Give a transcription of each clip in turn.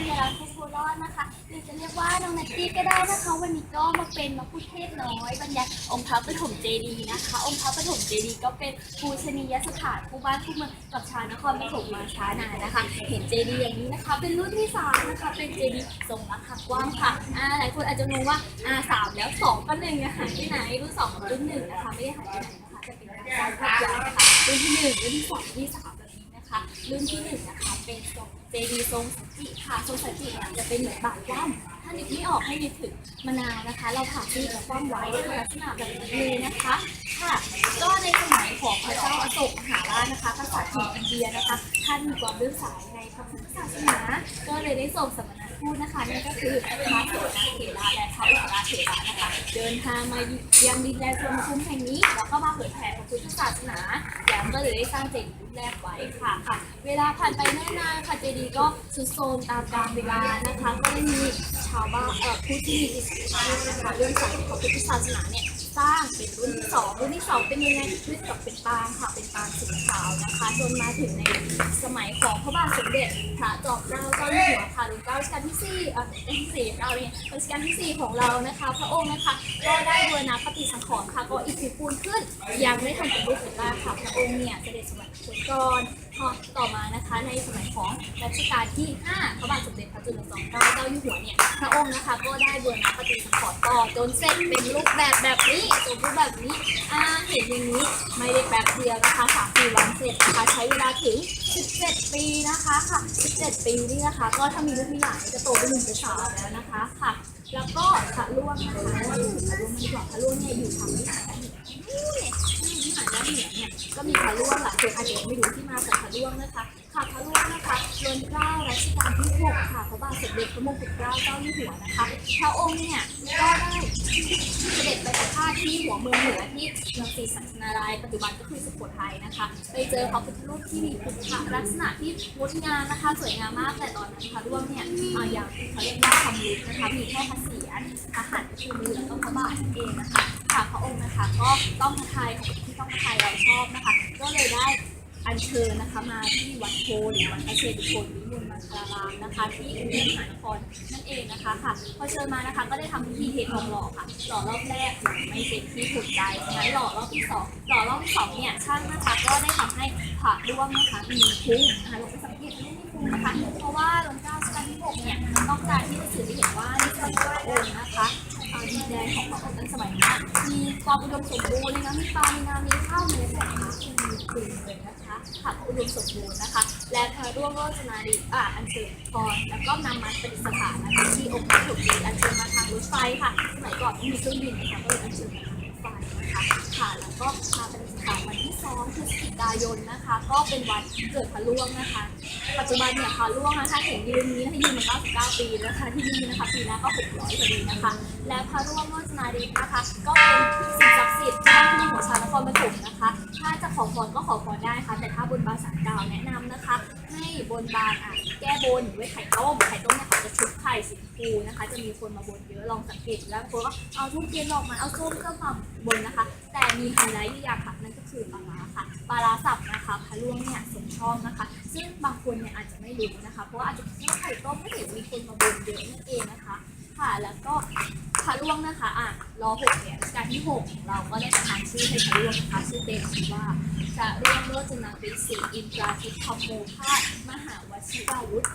ญญาลักษณ์ผู้รอดนะคะหรือจะเรียกว่าน้องนัตตี้ก็ได้นะคะวันนี้ก็มาเป็นมะคุเทศน้อยบรรยายองค์พระปฐมเจดีย์นะคะ องค์พระปฐมเจดีย์ก็เป็นภูชนียสถานคู่บ้านคู่เมืองกับชาวนครปฐมมาช้านานนะคะ เห็นเจดีย์อย่างนี้นะคะ เป็นรุ่นที่สามนะคะเป็นเจดีย์ทรงราคากว้างค่ะอ่าหลายคนอาจจะงงว่าอ่าสามแล้วสองก็หนึ่งอะหายไปไหนรุ่นสองกับรุ่นหนึ่งนะคะไม่ได้หายไปไหนนะคะจะเป็นการสร้างภาพยนตร์นะคะรุ่นที่หนึ่งรุ่นที่สองรุ่นที่สาม รุ่นที่หนึ่งนะคะเป็นทรงเจดีย์ทรงสันจิค่ะทรงสันจิเนี่ยจะเป็นเหมือนบาทคว่ำถ้านึกไม่ออกให้นึกถึงมะนาวนะคะ เราผ่าซีกแล้วคว่ำไว้ในลักษณะแบบนี้เลยนะคะค่ะก็ในสมัยของพระเจ้าอโศกมหาราชนะคะกษัตริย์แห่งอินเดียนะคะท่านมีความเลื่อมใสในพระพุทธศาสนาก็เลยได้ส่งสมณทูตนะคะนั่นก็คือพระโสนเถระและพระอุราเถระ ดินทางมายังดินแดนสมคุ้มแห่งนี้ แล้วก็มาเผยแผ่พระพุทธศาสนาแล้วก็เลยได้สร้างเจดีย์รุ่นแรกไว้ค่ะค่ะ เวลาผ่านไปเนิ่นนานค่ะเจดีย์ก็สุดโทรมตามกาลเวลานะคะ ก็ได้มีชาวบ้านเอ่อผู้ที่มีจิตศรัทธานะคะเรื่องสายพระพุทธศาสนาเนี่ย สร้างเป็นรุ่นที่สองรุ่นที่สองเป็นยังไงขึ้นกับเป็นปางค่ะเป็นปางสีขาวนะคะจนมาถึงในสมัยของพระบาทสมเด็จพระจอมเกล้าเจ้าอยู่หัวค่ะรุ่นเก้ารัชกาลที่สี่เอ่อที่สี่เราเนี่ยรัชกาลที่สี่ของเรานะคะ พระองค์นะคะก็ได้บูรณะปฏิสังขรณ์ค่ะก็อิทธิปูนขึ้นยังไม่ทันเป็นรูปเป็นร่างค่ะพระองค์เนี่ยเสด็จสวรรคตก่อนพอต่อมานะคะในสมัยของรัชกาลที่5พระบาทสม จุลจอมเกล้าเจ้าอยู่หัวเนี่ยพระองค์นะคะก็ได้บูรณะปฏิสังขรณ์ต่อจนเสร็จเป็นรูปแบบแบบนี้จนรูปแบบนี้อ่าเห็นอย่างนี้ไม่ได้แป๊บเดียวนะคะสามปีวันเสร็จนะคะใช้เวลาถึง 17 ปีนะคะค่ะ 17 ปีนี่นะคะ ก็ถ้ามีลูกมีหลานจะโตเป็นหนุ่มเป็นสาวแล้วนะคะค่ะ แล้วก็พระล่วงนะคะเราถึงพระล่วงมันดีกว่าพระล่วงเนี่ยอยู่ทางวิหารด้านนือนู่นี่หารด้านเหนือเนี่ยก็มีพระล่วงหลายคนอาจจะไม่รู้ มเด็จพระมงกุฎเกล้าเจ้าอยู่หัวนะคะพระองค์เนี่ยก็ได้เสด็จไปประพาสที่หัวเมืองเหนือที่เมืองศรีสัชนารายปัจจุบันก็คือสุโขทัยนะคะ ไปเจอพระพุทธรูปที่มีพุทธลักษณะที่งดงามนะคะ สวยงามมากแต่ตอนนั้นพระร่วงเนี่ยเอ่อย่างเขาเรียกว่าคำลุกนะคะมีแค่พระเศียรพระหัตถ์คือมือแล้วก็พระบาทนั่นเองนะคะค่ะพระองค์นะคะก็ต้องพระทัยของที่ต้องพระทัยเราชอบนะคะ ก็เลยได้ อัญเชิญนะคะมาที่วัดโพหรือวัดพระเชตุพนวิมลมังคลารามนะคะที่กรุงเทพมหานครนั่นเองนะคะค่ะพอเชิญมานะคะก็ได้ทำพิธีเททองหล่อค่ะ หล่อรอบแรกยังไม่เสร็จที่ถูกใจงั้นหล่อรอบที่สองหล่อรอบที่สองเนี่ยช่างนะคะก็ได้ทำให้ผาร่วงนะคะมีพุงอ่าลงไปสังเกตดูมีพุงนะคะเพราะว่าหลวงเจ้ารัชกาลที่หกเนี่ยต้องการที่จะสื่อให้เห็นว่านี่คือพระองค์นะคะอ่าดินแดนของพระองค์ในสมัยนั้นมีความอุดมสมบูรณ์เลยนะมีปลามีน้ำมีข้าวมีอะไรแบบนี้ คืนเลยนะคะผักอุดมสมบูรณ์นะคะ และพระร่วงโรจนาริอ่าอันเชิญพรแล้วก็นำมาประดิษฐานนะคะที่องค์พระถุกอันเชิญมาทางรถไฟค่ะ สมัยก่อนไม่มีเครื่องบินนะคะก็เลยอันเชิญมา นะคะค่ะแล้วก็มาประดิษฐานวันที่2พฤศจิกายนนะคะ ก็เป็นวันเกิดพระร่วงนะคะ ปัจจุบันเนี่ยพระร่วงนะคะเห็นยืนนี้ให้ยืนมา99ปีแล้วค่ะที่นี่นะคะปีหน้ก็600พอดีนะคะ และพระร่วงโรจนาดีนะคะ ก็เป็นสิ่งศักดิ์สิทธิ์ที่ตั้งของชาวนครปฐมนะคะ ถ้าจะขอพรก็ขอพรได้ค่ะแต่ถ้าบนบานสารกล่าวแนะนำนะคะ ให้บนบานอะแก้บนด้วยไข่ต้มไข่ต้มเนี่ยเขาจะชุบไข่สีชมพูนะคะ จะมีคนมาบนเยอะลองสังเกตดูแล้วคนก็เอาทุกเทียนออกมาเอาส้มก็มาบนนะคะ แต่มีไฮไลท์อยู่อย่างค่ะนั่นก็คือปลาร้าค่ะปลาร้าสับนะคะพะล่วงเนี่ยสมชอบนะคะ ซึ่งบางคนเนี่ยอาจจะไม่รู้นะคะ เพราะว่าอาจจะคิดว่าไข่ต้มไม่เห็นมีคนมาบนเยอะนั่นเองนะคะ ค่ะ แล้วก็พระร่วงนะคะ อะรอหกเนี่ยการที่หกเราก็ได้ประทานชื่อให้พระร่วงนะคะชื่อเต็มคือว่าพระร่วงโรจนาวิสีอินทราทิพย์ธรรมโมภาสมหาวชิราวุธ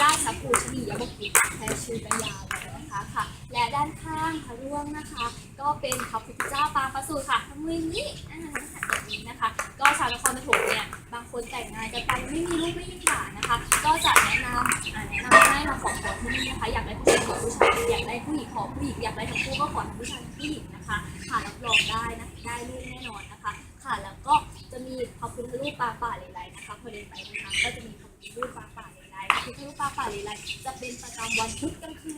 ราชภูชนียบพิตรแท้ชื่อระยาว นะคะค่ะ และด้านข้างพระร่วงนะคะ ก็เป็นพระพุทธเจ้าปางประสูติค่ะทำมือนี้อ่าหันแบบนี้นะคะ ก็ชาวนครปฐมเนี่ยบางคนแต่งงานกันไปไม่มีลูกไม่มีหลานนะคะ ก็จะแนะนำอ่าแนะนำให้มาขอพรที่นี่นะคะ อยากได้ผู้ชายขอผู้ชายอยากได้ผู้หญิงขอผู้หญิงอยากได้ทั้งคู่ก็ขอทั้งผู้ชายทั้งผู้หญิงนะคะค่ะรับรองได้นะได้ลูกแน่นอนนะคะ ค่ะแล้วก็จะมีพระพุทธรูปปางป่าเลไลนะคะพอเดินไปนะคะก็จะมีพระพุทธรูปปางป่าเลไลพระพุทธรูปปางป่าเลไลจะเป็นประจำวันพุธกลางคืน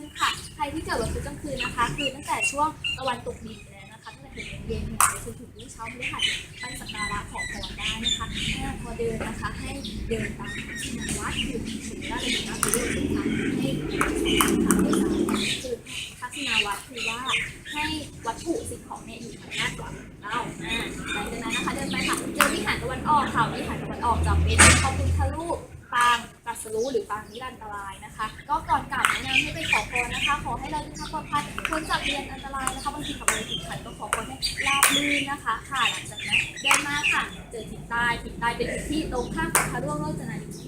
ค่ะใครที่เกิดวันพุธกลางคืนนะคะ คือตั้งแต่ช่วงตะวันตกดินไปแล้วนะคะตั้งแต่ถึงเย็นๆเนี่ยไปจนถึงรุ่งเช้าพฤหัสไปสักการะขอพรได้นะคะถ้พอเดินนะคะให้เดินตามที่นวัดคือถึงว่าเลยนะคือเดินทางให้ สรู้หรือปางนิรันตรายนะคะ ก็ก่อนกลับแนะนำให้ไปขอพรนะคะ ขอให้เราทุกท่านปลอดภัยพ้นจากเรียนอันตรายนะคะบางทีขับรถติดขัดก็ขอพรให้ราบลื่นนะคะ ค่ะหลังจากนั้นเดินมาค่ะ เจอถิ่นใต้ถิ่นใต้เป็นที่ตรงข้ามกับพระร่วงโรจนาธิ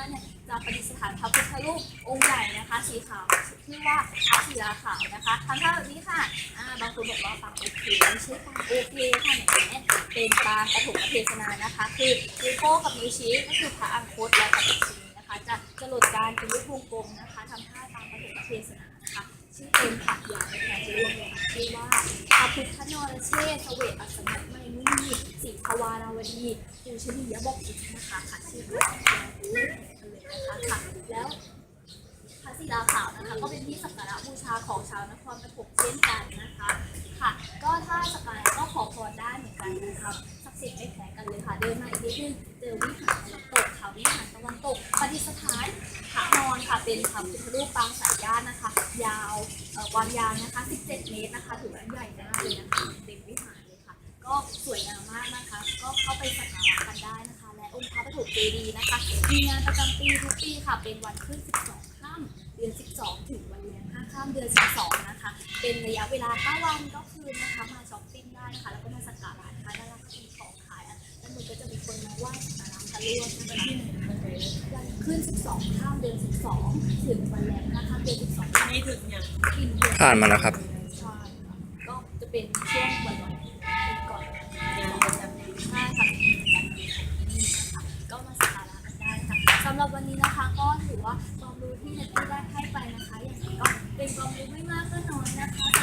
องนะคะทิศใต้เนี่ยจะประดิษฐานพระพุทธรูปองค์ใหญ่นะคะ สีขาวชื่อว่าพระศิลาขาวนะคะทำท่าแบบนี้ค่ะอ่าบางคนบอกว่าปางโอเคไม่ใช่ปางโอเคค่ะแหมเป็นปางปฐมเทศนานะคะ คือนิ้วโป้งกับนิ้วชี้ก็คือพระอังคตและพระอิศรีนะคะ จะจะหลดการเป็นรูปวงกลมนะคะทำท่าตามปฐมเทศนานะคะชื่อเป็นผักยาในการจะรวมเลยค่ะชื่อว่าพระพุทธนรเชษฐเสวตอัสสัมมั ยมุนีสีภวาราวดีภูชนียบอกิจนะคะค่ะชื่อว่าเลยนะคะค่ะแล้วพระศิลาขาวนะคะก็เป็นที่สักการะบูชาของชาวนครปฐมเช่นกันนะคะค่ะ ก็ถ้าสักการะก็ขอพรได้เหมือนกันนะคะศักดิ์สิทธิ์ไม่แพ้กันเลยค่ะ เดินมาอีกนิดนึงเจอวิหารตะวันตกค่ะวิหารตะวันตกปฏิสถานพระนอนค่ะเป็นพระพุทธรูปปางสายญาตินะคะ ยาวความยาวนะคะ 17 เมตรนะคะถือว่าใหญ่มากเลยนะคะเต็มวิหาร ก็สวยงามมากนะคะ ก็เข้าไปสักการะกันได้นะคะ และองค์พระปฐมเจดีย์นะคะ มีงานประจำปีทุกปีค่ะ เป็นวันขึ้น 12 ค่ำเดือน 12 ถึงวันแรม5ค่ำเดือน 12 นะคะ เป็นระยะเวลา 9 วันก็คือนะคะ มาช้อปปิ้งได้นะคะ แล้วก็มาสักการะนะคะด้านล่างก็มีของขายอะด้านบนก็จะมีคนมาไหว้สักการะกันร่วมนะคะวันขึ้น 12 ค่ำเดือน 12 ถึงวันแรม5ค่ำเดือน 12 ไม่ถึงอย่างกินเดือนผ่านมาแล้วครับ ใช่ค่ะก็จะเป็นช่วงวันวันเหรับวันนี้นะคะ ก็ถือว่าความรู้ที่เนตตี้ได้ให้ไปนะคะอย่างไรก็เป็นความรู้ไม่มากก็น้อยนะคะ